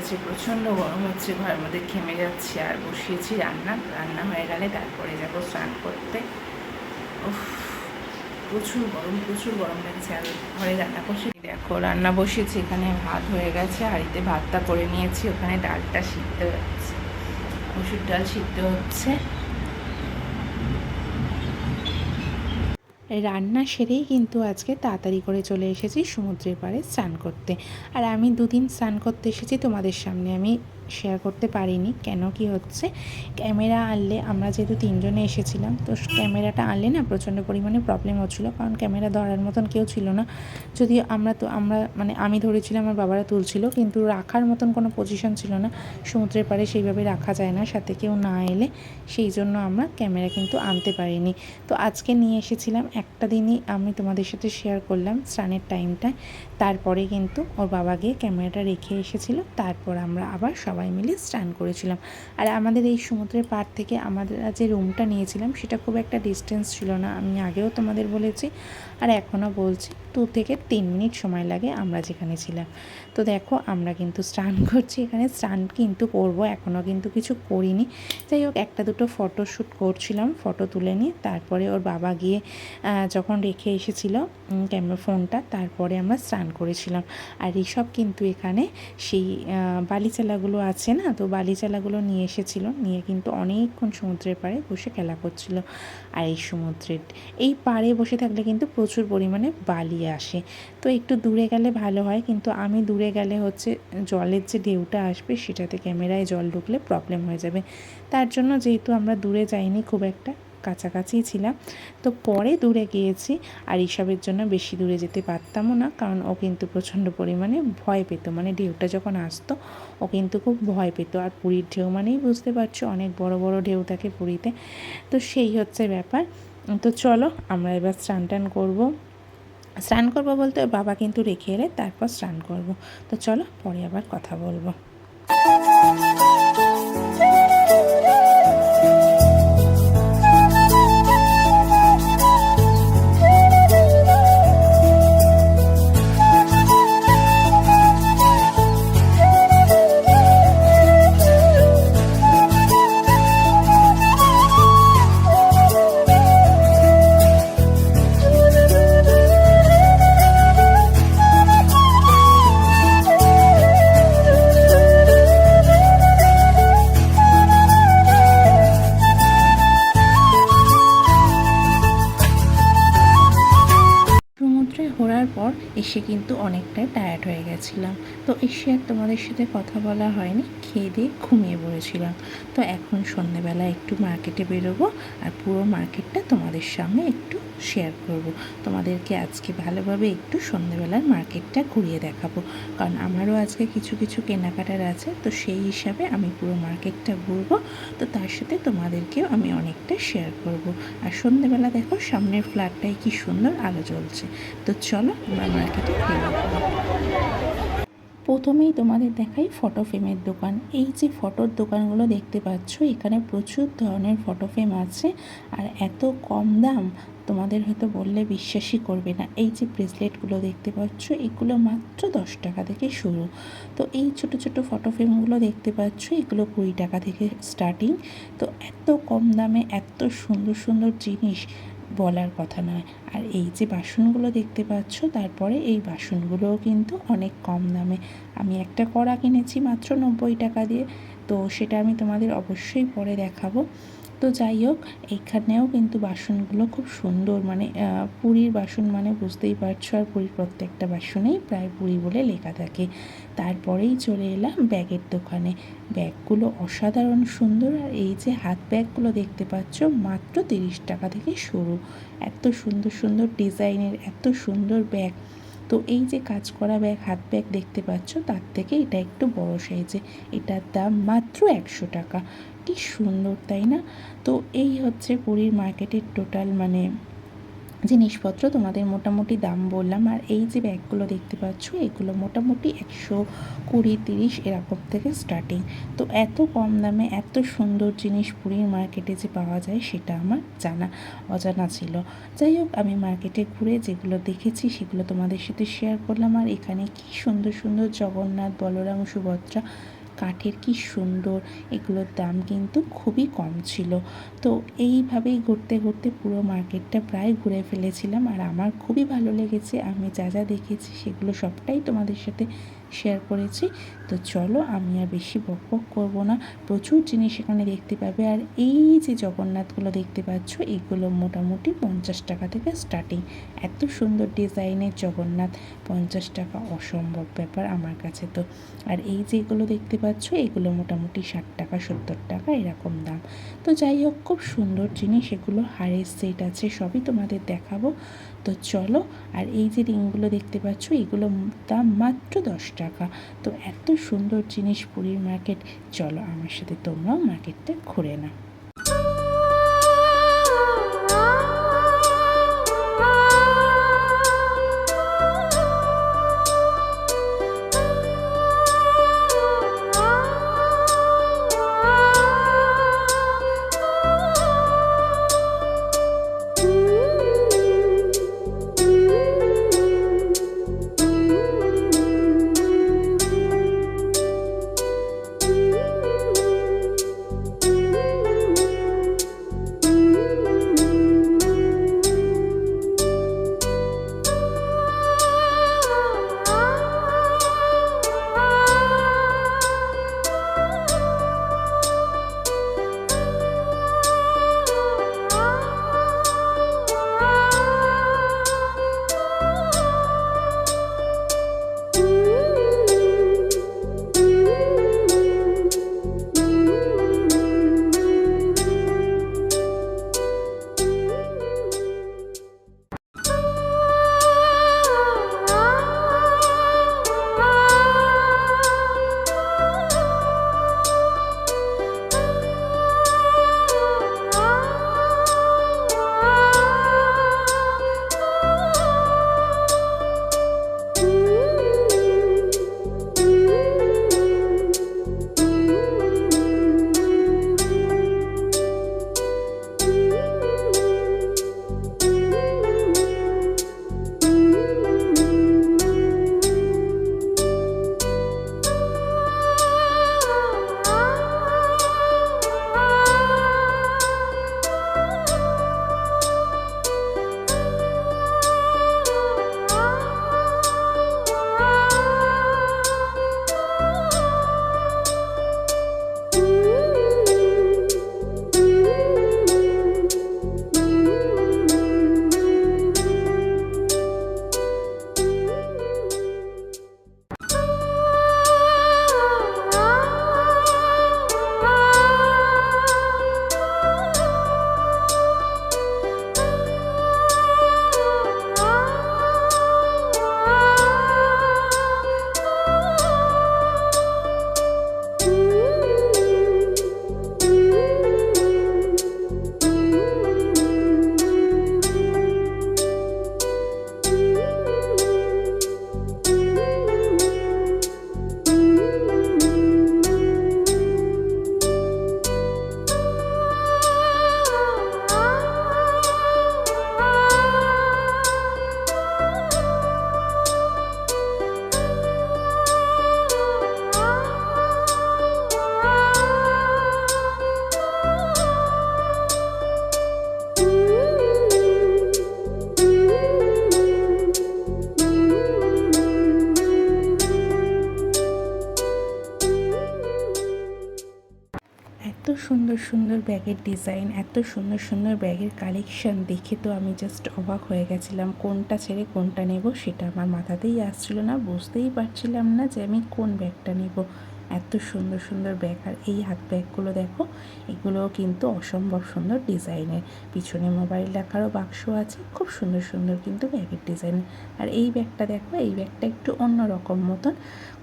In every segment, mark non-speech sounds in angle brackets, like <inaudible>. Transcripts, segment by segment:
পড়েছে প্রচণ্ড গরম হচ্ছে, ঘরের মধ্যে খেমে যাচ্ছে, আর বসিয়েছি রান্না রান্না হয়ে গেলে তারপরে যাব স্নান করতে। প্রচুর গরম প্রচুর গরম লাগছে, আর ঘরে রান্না করছি। দেখো, রান্না বসিয়েছি, এখানে ভাত হয়ে গেছে হাঁড়িতে ভাতটা করে নিয়েছি, ওখানে ডালটা সিদ্ধ হচ্ছে, মসুর ডাল সিদ্ধ হচ্ছে। রান্না সেরেই কিন্তু আজকে তাড়াতাড়ি করে চলে এসেছি সমুদ্রের পাড়ে স্নান করতে। আর আমি দুদিন স্নান করতে এসেছি তোমাদের সামনে। আমি শেয়ার করতে পারিনি কেন কি হচ্ছে। ক্যামেরা আনলে আমরা যেহেতু তিনজনে এসেছিলাম, তো ক্যামেরাটা আনলে না প্রচণ্ড পরিমাণে প্রবলেম হচ্ছিল, কারণ ক্যামেরা ধরার মতন কেউ ছিল না। যদিও আমরা তো, আমরা মানে আমি ধরেছিলাম, আমার বাবারা তুলছিল, কিন্তু রাখার মতন কোনো পজিশন ছিল না। সমুদ্রের পাড়ে সেইভাবে রাখা যায় না, সাথে কেউ না এলে সেই জন্য আমরা ক্যামেরা কিন্তু আনতে পারিনি। তো আজকে নিয়ে এসেছিলাম একটা দিনই আমি তোমাদের সাথে শেয়ার করলাম স্নানের টাইমটায় তারপরে কিন্তু ওর বাবা গিয়ে ক্যামেরাটা রেখে এসেছিল, তারপর আমরা আবার সবাই মিলে স্নান করেছিলাম। আর আমাদের এই সমুদ্রের পাড় থেকে আমাদের যে রুমটা নিয়েছিলাম, সেটা খুব একটা ডিস্টেন্স ছিল না। আমি আগেও তোমাদের বলেছি, আর এখনও বলছি, দু থেকে তিন মিনিট সময় লাগে আমরা যেখানে ছিলাম। তো দেখো, আমরা কিন্তু স্নান <laughs> করছি, এখানে স্নান কিন্তু করব, এখনও কিন্তু কিছু করিনি। যাই হোক, একটা দুটো ফটোশ্যুট করছিলাম ফটো তুলে নিয়ে, তারপরে ওর বাবা গিয়ে যখন রেখে এসেছিল ক্যামেরা ফোনটা তারপরে আমরা স্নান করেছিলাম। আর ঋষভ কিন্তু এখানে সেই বালিচালাগুলো আছে না? তো বালিচালাগুলো নিয়ে এসেছিল। নিয়ে কিন্তু অনেকক্ষণ সমুদ্রের পাড়ে বসে খেলা করছিল। আর এই সমুদ্রের, এই পাড়ে বসে থাকলে কিন্তু প্রচুর পরিমাণে বালি আসে। তো একটু দূরে গেলে ভালো হয়। কিন্তু আমি দূরে গেলে হচ্ছে জলের যে ঢেউটা আসবে, সেটাতে ক্যামেরায় জল ঢুকলে প্রবলেম হয়ে যাবে। তার জন্য যেহেতু আমরা দূরে যাইনি খুব একটা কাছাকাছিই ছিলাম। তো পরে দূরে গিয়েছি আর এইসবের জন্য বেশি দূরে যেতে পারতামও না, কারণ ও কিন্তু প্রচণ্ড পরিমাণে ভয় পেত। মানে ঢেউটা যখন আসতো, ও কিন্তু খুব ভয় পেত। আর পুরীর ঢেউ মানেই বুঝতে পারছ, অনেক বড় বড় ঢেউ থাকে পুরীতে। তো সেই হচ্ছে ব্যাপার। তো চলো আমরা এবার স্নান টান করব। স্নান করব বলতে বাবা কিন্তু রেখে এলে তারপর স্নান করব। তো চলো পরে আবার কথা বলব। ঘোরার পর এসে কিন্তু অনেকটাই টায়ার্ড হয়ে গেছিলাম। তো এসে আর তোমাদের সাথে কথা বলা হয়নি, খেয়ে দিয়ে ঘুমিয়ে পড়েছিলাম। তো এখন সন্ধেবেলা একটু মার্কেটে বেরোবো আর পুরো মার্কেটটা তোমাদের সামনে একটু শেয়ার করব। তোমাদেরকে আজকে ভালোভাবে একটু সন্ধেবেলার মার্কেটটা ঘুরিয়ে দেখাবো। কারণ আমারও আজকে কিছু কিছু কেনাকাটার আছে, তো সেই হিসাবে আমি পুরো মার্কেটটা ঘুরবো। তো তার সাথে তোমাদেরকেও আমি অনেকটা শেয়ার করব। আর সন্ধেবেলা দেখো সামনের ফ্ল্যাটটায় কি সুন্দর আলো জ্বলছে। তো চলো আমরা মার্কেটে বেরোবো প্রথমেই তোমাদের দেখাই ফটো ফ্রেমের দোকান। এই যে ফটোর দোকানগুলো দেখতে পাচ্ছ, এখানে প্রচুর ধরনের ফটো ফ্রেম আছে। আর এত কম দাম তোমাদের হয়তো বললে বিশ্বাসই করবে না। এই যে ব্রেসলেটগুলো দেখতে পাচ্ছ, এগুলো মাত্র দশ টাকা থেকে শুরু। তো এই ছোট ছোট ফটো ফ্রেমগুলো দেখতে পাচ্ছ, এগুলো কুড়ি টাকা থেকে স্টার্টিং তো এত কম দামে এত সুন্দর সুন্দর জিনিস বলার কথা নয়। আর এই যে বাসনগুলো দেখতে পাচ্ছ, তারপরে এই বাসনগুলোও কিন্তু অনেক কম দামে। আমি একটা কড়া কিনেছি মাত্র নব্বই টাকা দিয়ে, তো সেটা আমি তোমাদের অবশ্যই পরে দেখাবো। তো যাই হোক এখানেও কিন্তু বাসনগুলো খুব সুন্দর মানে পুরীর বাসন মানে বুঝতেই পারছ আর পুরীর প্রত্যেকটা বাসনেই প্রায় পুরী বলে লেখা থাকে। তারপরেই চলে এলাম ব্যাগের দোকানে। ব্যাগগুলো অসাধারণ সুন্দর আর এই যে হাত ব্যাগগুলো দেখতে পাচ্ছ, মাত্র তিরিশ টাকা থেকে শুরু। এত সুন্দর সুন্দর ডিজাইনের, এত সুন্দর ব্যাগ। তো এই যে কাজ করা ব্যাগ, হাত ব্যাগ দেখতে পাচ্ছ, তার থেকে এটা একটু বড় সাইজে। এটার দাম মাত্র একশো টাকা। কি সুন্দর, তাই না? তো এই হচ্ছে পুরীর মার্কেটের টোটাল মানে জিনিসপত্র তোমাদের মোটামুটি দাম বললাম। আর এই যে ব্যাগগুলো দেখতে পাচ্ছ, এগুলো মোটামুটি একশো কুড়ি তিরিশ এরকম থেকে স্টার্টিং তো এত কম দামে এত সুন্দর জিনিস পুরীর মার্কেটে যে পাওয়া যায় সেটা আমার জানা অজানা ছিল। যাই হোক, আমি মার্কেটে ঘুরে যেগুলো দেখেছি সেগুলো তোমাদের সাথে শেয়ার করলাম। আর এখানে কি সুন্দর সুন্দর জগন্নাথ, বলরাম, সুভদ্রা কাঠের কি সুন্দর, এগুলোর দাম কিন্তু খুবই কম ছিল। তো এইভাবেই ঘুরতে ঘুরতে পুরো মার্কেটটা প্রায় ঘুরে ফেলেছিলাম আর আমার খুবই ভালো লেগেছে। আমি যা যা দেখেছি সেগুলো সবটাই তোমাদের সাথে শেয়ার করেছি। তো চলো আমি আর বেশি বক বক করব না। প্রচুর জিনিস এখানে দেখতে পাবে। আর এই যে জগন্নাথগুলো দেখতে পাচ্ছ, এগুলো মোটামুটি পঞ্চাশ টাকা থেকে স্টার্টিং এত সুন্দর ডিজাইনের জগন্নাথ, পঞ্চাশ টাকা অসম্ভব ব্যাপার আমার কাছে তো। আর এই যে এগুলো দেখতে পাচ্ছ, এগুলো মোটামুটি ষাট টাকা, সত্তর টাকা এরকম দাম। তো যাই হোক, খুব সুন্দর জিনিস এগুলো। হারের সেট আছে, সবই তোমাদের দেখাবো। তো চলো, আর এই যে রিংগুলো দেখতে পাচ্ছ, এগুলো দাম মাত্র দশ টাকা। তো এত সুন্দর জিনিস পুরীর মার্কেট চলো আমার সাথে তোমরাও মার্কেটটা ঘুরে নাও। সুন্দর ব্যাগের ডিজাইন এত সুন্দর সুন্দর ব্যাগের কালেকশন দেখে তো আমি জাস্ট অবাক হয়ে গেছিলাম, কোনটা ছেড়ে কোনটা নেব সেটা আমার মাথাতেই আসছিল না, বুঝতেই পারছিলাম না যে আমি কোন ব্যাগটা নেব। এত সুন্দর সুন্দর ব্যাগ, আর এই হাত ব্যাগগুলো দেখো, এগুলোও কিন্তু অসম্ভব সুন্দর ডিজাইনের পিছনে মোবাইল রাখারও বাক্স আছে, খুব সুন্দর সুন্দর কিন্তু ব্যাগের ডিজাইন আর এই ব্যাগটা দেখো, এই ব্যাগটা একটু অন্য রকম মতন,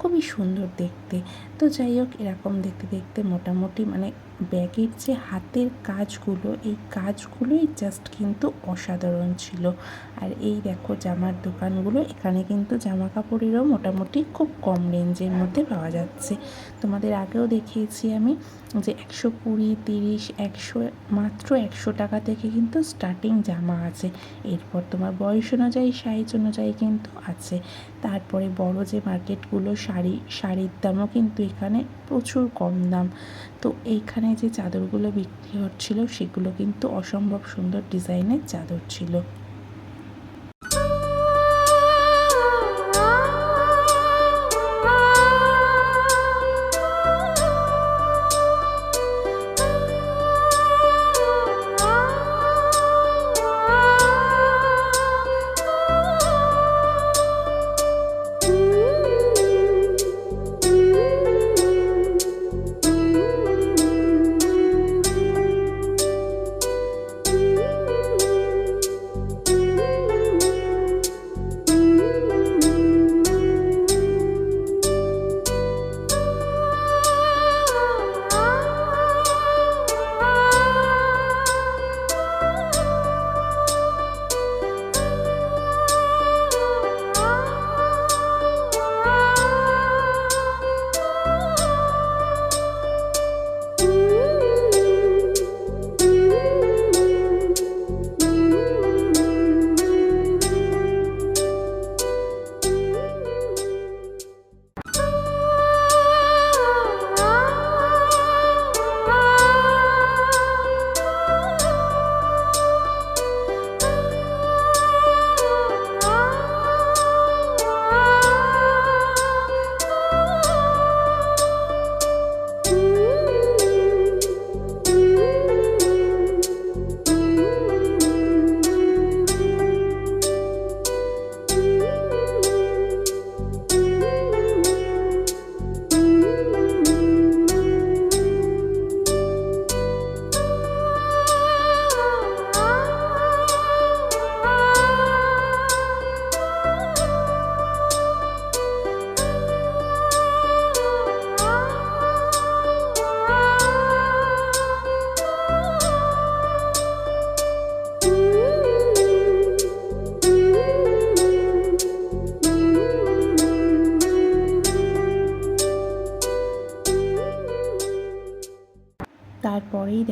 খুবই সুন্দর দেখতে। তো যাই হোক, এরকম দেখতে দেখতে মোটামুটি মানে ব্যাগের যে হাতের কাজগুলো, এই কাজগুলোই জাস্ট কিন্তু অসাধারণ ছিল। আর এই দেখো জামার দোকানগুলো, এখানে কিন্তু জামা কাপড়েরও মোটামুটি খুব কম রেঞ্জের মধ্যে পাওয়া যাচ্ছে। তোমাদের আগেও দেখিয়েছি আমি যে একশো কুড়ি, তিরিশ, একশো, মাত্র একশো টাকা থেকে কিন্তু স্টার্টিং জামা আছে। এরপর তোমার বয়স অনুযায়ী সাইজ অনুযায়ী কিন্তু আছে। তারপরে বড় যে মার্কেটগুলো শাড়ি, শাড়ির দামও কিন্তু এখানে প্রচুর কম দাম। তো এইখানে যে চাদরগুলো বিক্রি হচ্ছিল, সেগুলো কিন্তু অসম্ভব সুন্দর ডিজাইনের চাদর ছিল।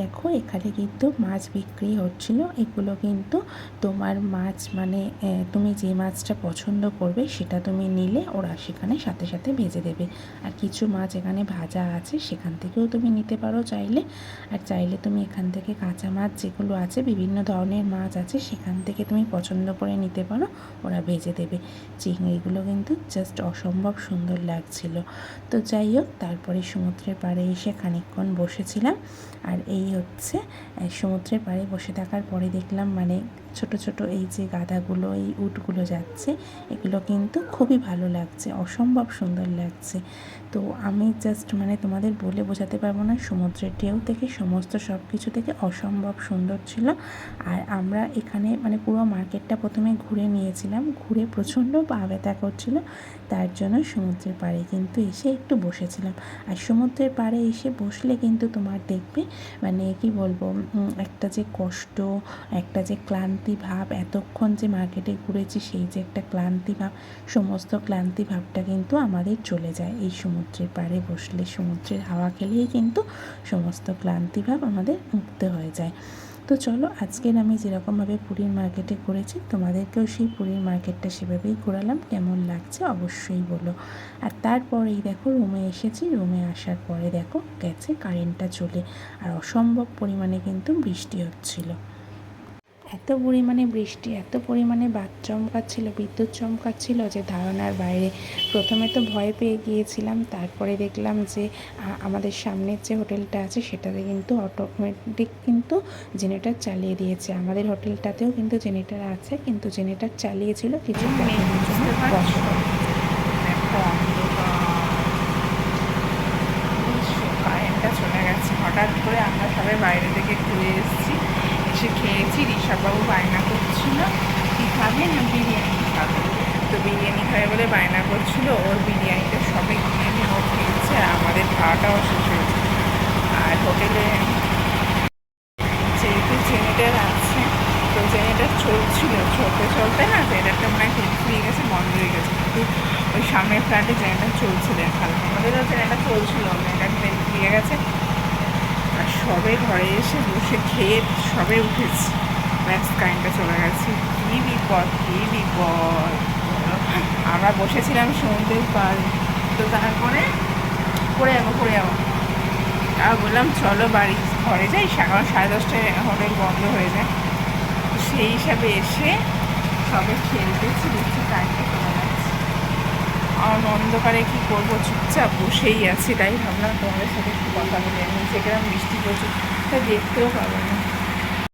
দেখো, এখানে কিন্তু মাছ বিক্রি হচ্ছিল। এগুলো কিন্তু তোমার মাছ মানে তুমি যে মাছটা পছন্দ করবে সেটা তুমি নিলে, ওরা সেখানে সাথে সাথে ভেজে দেবে। আর কিছু মাছ এখানে ভাজা আছে, সেখান থেকেও তুমি নিতে পারো চাইলে। আর চাইলে তুমি এখান থেকে কাঁচা মাছ যেগুলো আছে, বিভিন্ন ধরনের মাছ আছে, সেখান থেকে তুমি পছন্দ করে নিতে পারো, ওরা ভেজে দেবে। চিংড়িগুলো কিন্তু জাস্ট অসম্ভব সুন্দর লাগছিল। তো যাই হোক, তারপরে সমুদ্রের পাড়ে এসে খানিকক্ষণ বসেছিলাম। আর এই হচ্ছে সমুদ্রের পাড়ে বসে থাকার পরে দেখলাম মানে ছোট ছোট এই যে গাদাগুলো এই উটগুলো যাচ্ছে, এগুলো কিন্তু খুবই ভালো লাগছে, অসম্ভব সুন্দর লাগছে। তো আমি জাস্ট মানে তোমাদের বলে বোঝাতে পারব না, সমুদ্রের ঢেউ থেকে সমস্ত সব কিছু থেকে অসম্ভব সুন্দর ছিল। আর আমরা এখানে মানে পুরো মার্কেটটা প্রথমে ঘুরে নিয়েছিলাম, ঘুরে প্রচণ্ড পা ব্যথা করছিল, তার জন্য সমুদ্রের পাড়ে কিন্তু এসে একটু বসেছিলাম। আর সমুদ্রের পাড়ে এসে বসলে কিন্তু তোমার দেখবে মানে কি বলব একটা যে কষ্ট, একটা যে ক্লান্তি ভাব, এতক্ষণ যে মার্কেটে ঘুরেছি সেই যে একটা ক্লান্তি ভাব, সমস্ত ক্লান্তি ভাবটা কিন্তু আমাদের চলে যায়। এই সমুদ্রের পাড়ে বসলে, সমুদ্রের হাওয়া খেলেই কিন্তু সমস্ত ক্লান্তি ভাব আমাদের মুক্ত হয়ে যায়। তো চলো, আজকের আমি যেরকমভাবে পুরীর মার্কেটে ঘুরেছি, তোমাদেরকেও সেই পুরীর মার্কেটটা সেভাবেই ঘোরালাম। কেমন লাগছে অবশ্যই বলো। আর তারপরেই দেখো, রুমে এসেছি, রুমে আসার পরে দেখো গেছে কারেন্টটা চলে। আর অসম্ভব পরিমাণে কিন্তু বৃষ্টি হচ্ছিল। এত পরিমাণে বৃষ্টি এত পরিমাণে বাদ চমকাচ্ছিল বিদ্যুৎ চমকাচ্ছিল যে ধারণার বাইরে। প্রথমে তো ভয় পেয়ে গিয়েছিলাম তারপরে দেখলাম যে আমাদের সামনের যে হোটেলটা আছে সেটাতে কিন্তু অটোমেটিক কিন্তু জেনেটার চালিয়ে দিয়েছে। আমাদের হোটেলটাতেও কিন্তু জেনেটার আছে কিন্তু জেনেটার চালিয়েছিল কিছু নেই, বুঝতে পারছ? দেখো অন্ধকার। বুঝছ, কারেন্টটা চলে গেছে হঠাৎ করে আমরা সবাই বাইরে থেকে ঘুরে এসেছি এসে খেয়েছি ঋষভবাবু বায়না করছিল কী খাবে না বিরিয়ানি খাবে। তো বিরিয়ানি খাবে বলে বায়না করছিল, ওর বিরিয়ানিটা সবে কিনে নিয়ে ও খেয়েছে, আর আমাদের খাওয়াটাও শেষ হয়েছে আর হোটেলে যেহেতু জেনারেটার আছে, তো জেনারেটার চলছিল, চলতে চলতে না জেনারেটার মানে হয়ে গেছে, বন্ধ হয়ে গেছে। কিন্তু ওই সামনের ফ্ল্যাটে জেনারেটার চলছিল ভালো আমাদেরও জেনারেটার চলছিল জেনারেটার দিয়ে গেছে। সবে ঘরে এসে বসে খেয়ে সবে উঠেছি। ব্যাস, কারেন্টটা চলে গেছে। কী বিপদ কী বিপদ। আমরা বসেছিলাম সমুদ্রের পার তো তারপরে পড়ে যাব পড়ে যাব। আর বললাম, চলো বাড়ি, ঘরে যাই কারণ সাড়ে দশটায় হোটেল বন্ধ হয়ে যায়। সেই হিসাবে এসে সবে খেলতেছি যাচ্ছে আর অন্ধকারে কি করব, চুপচাপ বসেই আছি, তাই ভাবলাম তোমাদের সাথে একটু কথা বলে আমি সেখানে বৃষ্টি পড়ছে তা দেখতেও পাবো না।